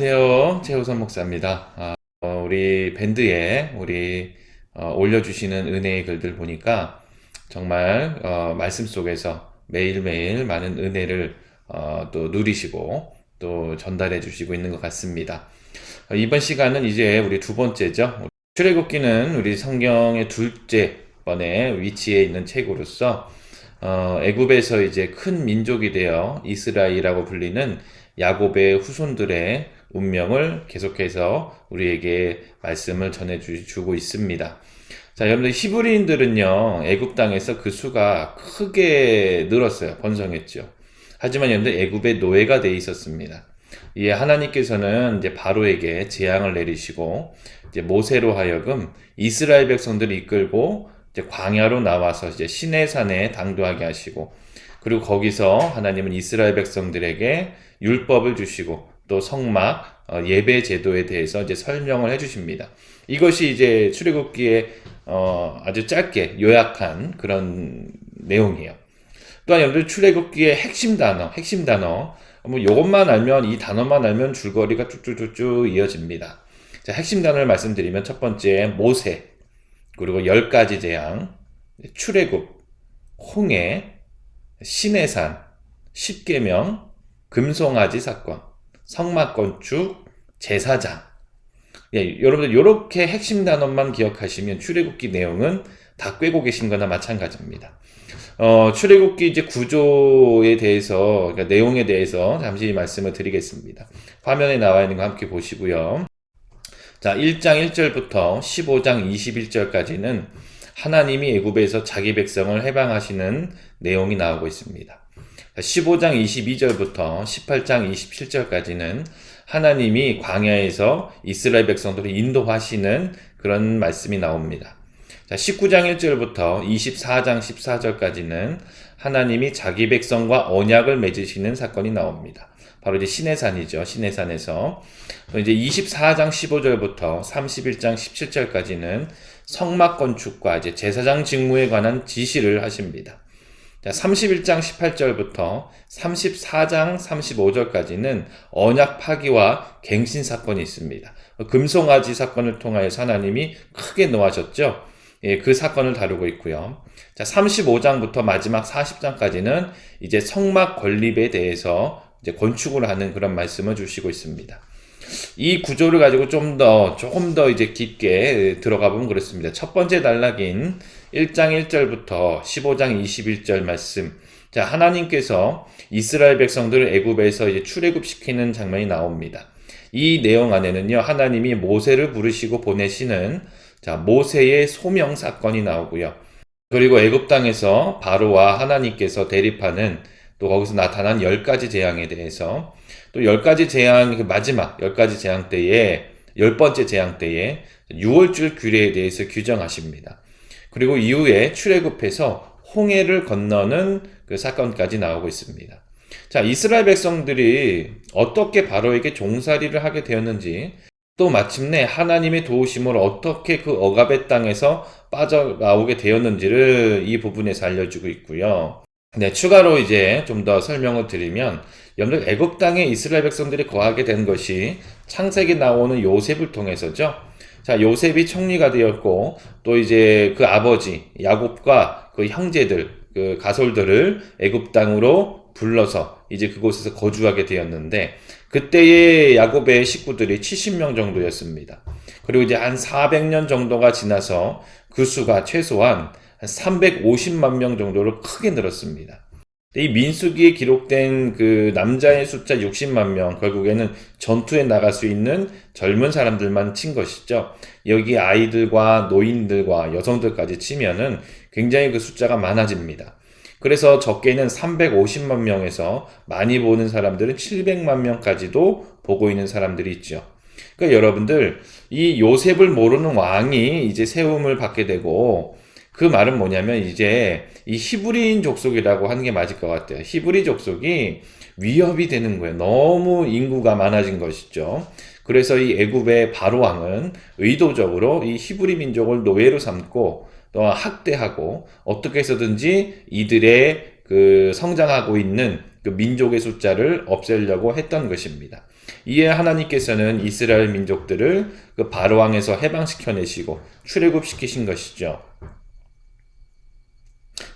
안녕하세요. 최우선 목사입니다. 아, 어, 우리 밴드에 우리 어, 올려주시는 은혜의 글들 보니까 정말 어, 말씀 속에서 매일매일 많은 은혜를 어, 또 누리시고 또 전달해 주시고 있는 것 같습니다. 어, 이번 시간은 이제 우리 두 번째죠. 출애굽기는 우리 성경의 둘째 번에 위치해 있는 책으로서 어, 애굽에서 이제 큰 민족이 되어 이스라엘이라고 불리는 야곱의 후손들의 운명을 계속해서 우리에게 말씀을 전해주고 있습니다. 자, 여러분들 히브리인들은요, 애굽 땅에서 그 수가 크게 늘었어요. 번성했죠. 하지만 여러분들 애굽의 노예가 돼 있었습니다. 이에 하나님께서는 이제 바로에게 재앙을 내리시고 이제 모세로 하여금 이스라엘 백성들을 이끌고 이제 광야로 나와서 이제 시내산에 당도하게 하시고 그리고 거기서 하나님은 이스라엘 백성들에게 율법을 주시고 또 성막 어, 예배 제도에 대해서 이제 설명을 해주십니다. 이것이 이제 출애굽기에 어, 아주 짧게 요약한 그런 내용이에요. 또한 여러분들 출애굽기의 핵심 단어, 핵심 단어 뭐 이것만 알면 이 단어만 알면 줄거리가 쭉쭉쭉쭉 이어집니다. 자, 핵심 단어를 말씀드리면 첫 번째 모세 그리고 열 가지 재앙, 출애굽, 홍해, 시내산, 십계명, 금송아지 사건, 성막 건축, 제사장. 예, 여러분들 이렇게 핵심 단어만 기억하시면 출애굽기 내용은 다 꿰고 계신 거나 마찬가지입니다. 어, 출애굽기 이제 구조에 대해서 그러니까 내용에 대해서 잠시 말씀을 드리겠습니다. 화면에 나와 있는 거 함께 보시고요. 자, 1장 1절부터 15장 21절까지는 하나님이 애굽에서 자기 백성을 해방하시는 내용이 나오고 있습니다. 15장 22절부터 18장 27절까지는 하나님이 광야에서 이스라엘 백성들을 인도하시는 그런 말씀이 나옵니다. 자, 19장 1절부터 24장 14절까지는 하나님이 자기 백성과 언약을 맺으시는 사건이 나옵니다. 바로 이제 시내산이죠. 시내산에서 이제 24장 15절부터 31장 17절까지는 성막 건축과 이제 제사장 직무에 관한 지시를 하십니다. 자, 31장 18절부터 34장 35절까지는 언약 파기와 갱신 사건이 있습니다. 금송아지 사건을 통하여서 하나님이 크게 노하셨죠. 예, 그 사건을 다루고 있고요. 자, 35장부터 마지막 40장까지는 이제 성막 건립에 대해서 이제 건축을 하는 그런 말씀을 주시고 있습니다. 이 구조를 가지고 좀 더, 조금 더 이제 깊게 들어가 보면 그렇습니다. 첫 번째 단락인 1장 1절부터 15장 21절 말씀. 자, 하나님께서 이스라엘 백성들을 애굽에서 이제 출애굽시키는 장면이 나옵니다. 이 내용 안에는요, 하나님이 모세를 부르시고 보내시는 자, 모세의 소명 사건이 나오고요. 그리고 애굽 땅에서 바로와 하나님께서 대립하는 또 거기서 나타난 열 가지 재앙에 대해서 또 열 가지 재앙 그 마지막 열 가지 재앙 때에 열 번째 재앙 때에 6월줄 규례에 대해서 규정하십니다. 그리고 이후에 출애굽해서 홍해를 건너는 그 사건까지 나오고 있습니다. 자, 이스라엘 백성들이 어떻게 바로에게 종살이를 하게 되었는지 또 마침내 하나님의 도우심으로 어떻게 그 억압의 땅에서 빠져나오게 되었는지를 이 부분에서 알려주고 있고요. 네, 추가로 이제 좀 더 설명을 드리면 여러분들 애굽 땅에 이스라엘 백성들이 거하게 된 것이 창세기 나오는 요셉을 통해서죠. 자, 요셉이 총리가 되었고 또 이제 그 아버지 야곱과 그 형제들 그 가솔들을 애굽 땅으로 불러서 이제 그곳에서 거주하게 되었는데 그때의 야곱의 식구들이 70명 정도였습니다. 그리고 이제 한 400년 정도가 지나서 그 수가 최소한 350만 명 정도로 크게 늘었습니다. 이 민수기에 기록된 그 남자의 숫자 60만 명, 결국에는 전투에 나갈 수 있는 젊은 사람들만 친 것이죠. 여기 아이들과 노인들과 여성들까지 치면은 굉장히 그 숫자가 많아집니다. 그래서 적게는 350만 명에서 많이 보는 사람들은 700만 명까지도 보고 있는 사람들이 있죠. 그러니까 여러분들 이 요셉을 모르는 왕이 이제 세움을 받게 되고 그 말은 뭐냐면 이제 이 히브리인 족속이라고 하는 게 맞을 것 같아요. 히브리 족속이 위협이 되는 거예요. 너무 인구가 많아진 것이죠. 그래서 이 애굽의 바로 왕은 의도적으로 이 히브리 민족을 노예로 삼고 또 학대하고 어떻게 해서든지 이들의 그 성장하고 있는 그 민족의 숫자를 없애려고 했던 것입니다. 이에 하나님께서는 이스라엘 민족들을 그 바로왕에서 해방시켜 내시고 출애굽시키신 것이죠.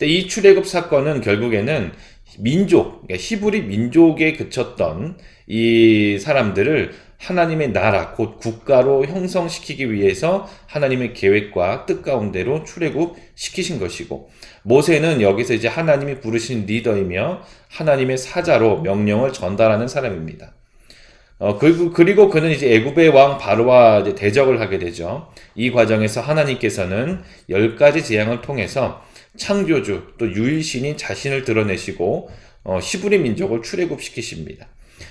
근데 이 출애굽 사건은 결국에는 민족, 그러니까 히브리 민족에 그쳤던 이 사람들을 하나님의 나라, 곧 국가로 형성시키기 위해서 하나님의 계획과 뜻 가운데로 출애굽 시키신 것이고, 모세는 여기서 이제 하나님이 부르신 리더이며 하나님의 사자로 명령을 전달하는 사람입니다. 어, 그리고, 그리고 그는 이제 애굽의 왕 바로와 대적을 하게 되죠. 이 과정에서 하나님께서는 열 가지 재앙을 통해서 창조주 또 유일신이 자신을 드러내시고 어, 히브리 민족을 출애굽시키십니다.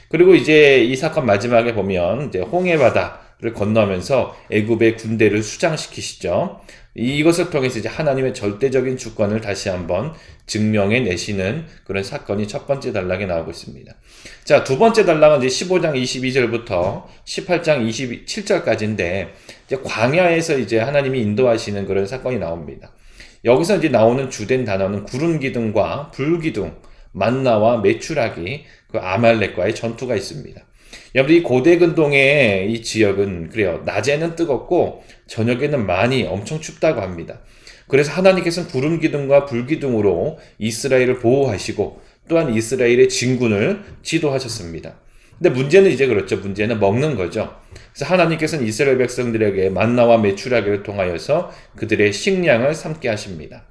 그리고 이제 이 사건 마지막에 보면 이제 홍해 바다를 건너면서 애굽의 군대를 수장시키시죠. 이것을 통해서 이제 하나님의 절대적인 주권을 다시 한번 증명해 내시는 그런 사건이 첫 번째 단락에 나오고 있습니다. 자, 두 번째 단락은 이제 15장 22절부터 18장 27절까지인데 이제 광야에서 이제 하나님이 인도하시는 그런 사건이 나옵니다. 여기서 이제 나오는 주된 단어는 구름 기둥과 불 기둥, 만나와 메추라기, 그 아말렉과의 전투가 있습니다. 여러분 이 고대 근동의 이 지역은 그래요. 낮에는 뜨겁고 저녁에는 많이 엄청 춥다고 합니다. 그래서 하나님께서는 구름 기둥과 불 기둥으로 이스라엘을 보호하시고 또한 이스라엘의 진군을 지도하셨습니다. 근데 문제는 이제 그렇죠. 문제는 먹는 거죠. 하나님께서는 이스라엘 백성들에게 만나와 메추라기를 통하여서 그들의 식량을 삼게 하십니다.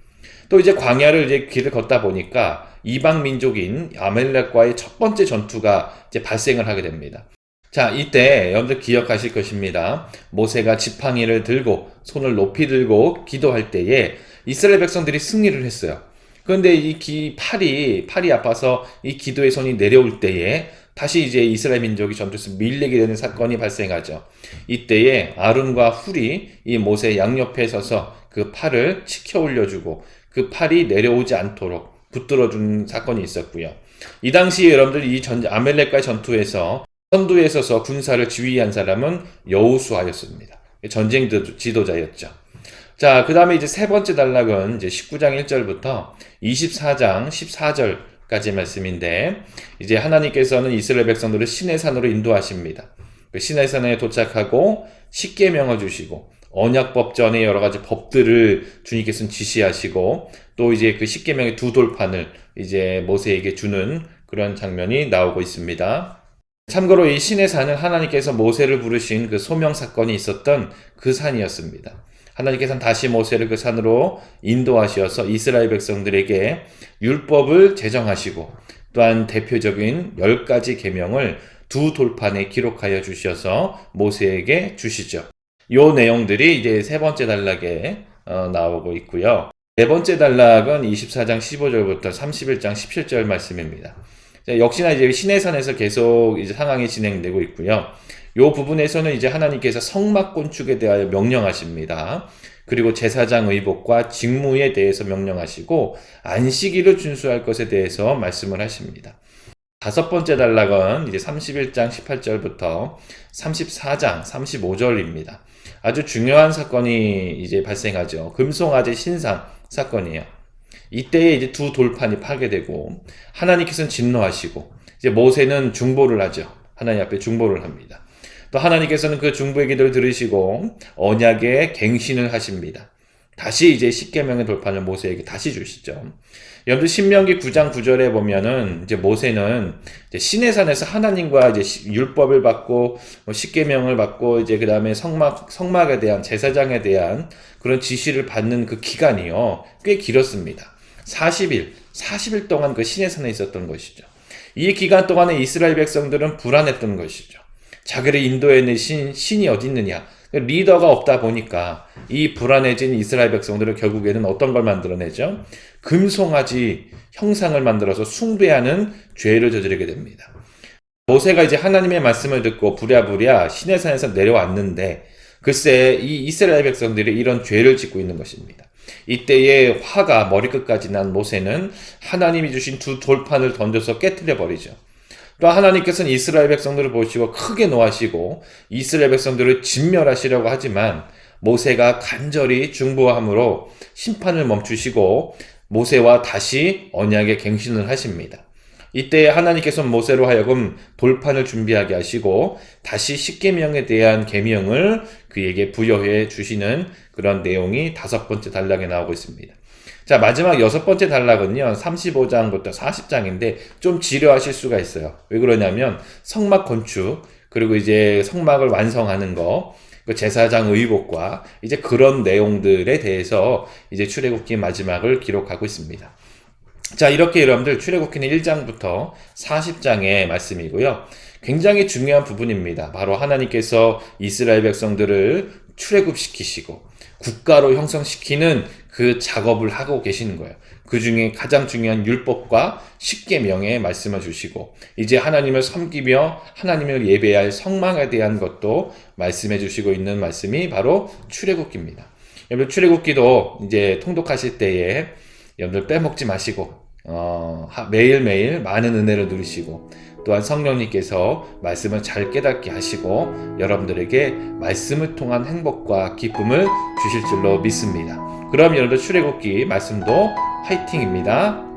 또 이제 광야를 이제 길을 걷다 보니까 이방 민족인 아멜렉과의 첫 번째 전투가 이제 발생을 하게 됩니다. 자, 이때 여러분들 기억하실 것입니다. 모세가 지팡이를 들고 손을 높이 들고 기도할 때에 이스라엘 백성들이 승리를 했어요. 그런데 이 기, 팔이, 팔이 아파서 이 기도의 손이 내려올 때에 다시 이제 이스라엘 민족이 전투에서 밀리게 되는 사건이 발생하죠. 이때에 아론과 훌이 이 모세 양옆에 서서 그 팔을 치켜 올려주고 그 팔이 내려오지 않도록 붙들어준 사건이 있었고요. 이 당시 여러분들 이 전, 아멜렉과의 전투에서 선두에 서서 군사를 지휘한 사람은 여우수아였습니다. 전쟁 지도자였죠. 자, 그 다음에 이제 세 번째 단락은 이제 19장 1절부터 24장 14절 까지 말씀인데, 이제 하나님께서는 이스라엘 백성들을 신의 산으로 인도하십니다. 그 신의 산에 도착하고 십계명을 주시고, 언약법 전에 여러 가지 법들을 주님께서는 지시하시고, 또 이제 그 십계명의 두 돌판을 이제 모세에게 주는 그런 장면이 나오고 있습니다. 참고로 이 신의 산은 하나님께서 모세를 부르신 그 소명 사건이 있었던 그 산이었습니다. 하나님께서는 다시 모세를 그 산으로 인도하셔서 이스라엘 백성들에게 율법을 제정하시고 또한 대표적인 열 가지 계명을 두 돌판에 기록하여 주셔서 모세에게 주시죠. 요 내용들이 이제 세 번째 단락에 어, 나오고 있고요. 네 번째 단락은 24장 15절부터 31장 17절 말씀입니다. 역시나 이제 시내산에서 계속 이제 상황이 진행되고 있고요. 요 부분에서는 이제 하나님께서 성막 건축에 대하여 명령하십니다. 그리고 제사장 의복과 직무에 대해서 명령하시고 안식일을 준수할 것에 대해서 말씀을 하십니다. 다섯 번째 단락은 이제 31장 18절부터 34장 35절입니다. 아주 중요한 사건이 이제 발생하죠. 금송아지 신상 사건이에요. 이때에 이제 두 돌판이 파괴되고 하나님께서는 진노하시고 이제 모세는 중보를 하죠. 하나님 앞에 중보를 합니다. 또 하나님께서는 그 중보의 기도를 들으시고 언약의 갱신을 하십니다. 다시 이제 십계명의 돌판을 모세에게 다시 주시죠. 여러분 신명기 9장 9절에 보면은 이제 모세는 이제 시내산에서 하나님과 이제 율법을 받고 뭐 십계명을 받고 이제 그다음에 성막 성막에 대한 제사장에 대한 그런 지시를 받는 그 기간이요. 꽤 길었습니다. 40일, 40일 동안 그 시내산에 있었던 것이죠. 이 기간 동안에 이스라엘 백성들은 불안했던 것이죠. 자기를 인도해낸 신, 신이 어디 있느냐. 리더가 없다 보니까 이 불안해진 이스라엘 백성들은 결국에는 어떤 걸 만들어내죠? 금송아지 형상을 만들어서 숭배하는 죄를 저지르게 됩니다. 모세가 이제 하나님의 말씀을 듣고 부랴부랴 시내산에서 내려왔는데 글쎄 이 이스라엘 백성들이 이런 죄를 짓고 있는 것입니다. 이때에 화가 머리끝까지 난 모세는 하나님이 주신 두 돌판을 던져서 깨뜨려 버리죠. 또 하나님께서는 이스라엘 백성들을 보시고 크게 노하시고 이스라엘 백성들을 진멸하시려고 하지만 모세가 간절히 중보함으로 심판을 멈추시고 모세와 다시 언약의 갱신을 하십니다. 이때 하나님께서 모세로 하여금 돌판을 준비하게 하시고 다시 십계명에 대한 계명을 그에게 부여해 주시는 그런 내용이 다섯 번째 단락에 나오고 있습니다. 자, 마지막 여섯 번째 단락은요, 35장부터 40장인데 좀 지루하실 수가 있어요. 왜 그러냐면 성막 건축, 그리고 이제 성막을 완성하는 거, 그 제사장 의복과 이제 그런 내용들에 대해서 이제 출애굽기 마지막을 기록하고 있습니다. 자, 이렇게 여러분들 출애굽기는 1장부터 40장의 말씀이고요. 굉장히 중요한 부분입니다. 바로 하나님께서 이스라엘 백성들을 출애굽시키시고 국가로 형성시키는 그 작업을 하고 계시는 거예요. 그 중에 가장 중요한 율법과 십계명의 말씀을 주시고 이제 하나님을 섬기며 하나님을 예배할 성망에 대한 것도 말씀해 주시고 있는 말씀이 바로 출애굽기입니다. 여러분 출애굽기도 이제 통독하실 때에 여러분들 빼먹지 마시고 어, 하- 매일매일 많은 은혜를 누리시고 또한 성령님께서 말씀을 잘 깨닫게 하시고 여러분들에게 말씀을 통한 행복과 기쁨을 주실 줄로 믿습니다. 그럼 여러분들 출애굽기 말씀도 화이팅입니다.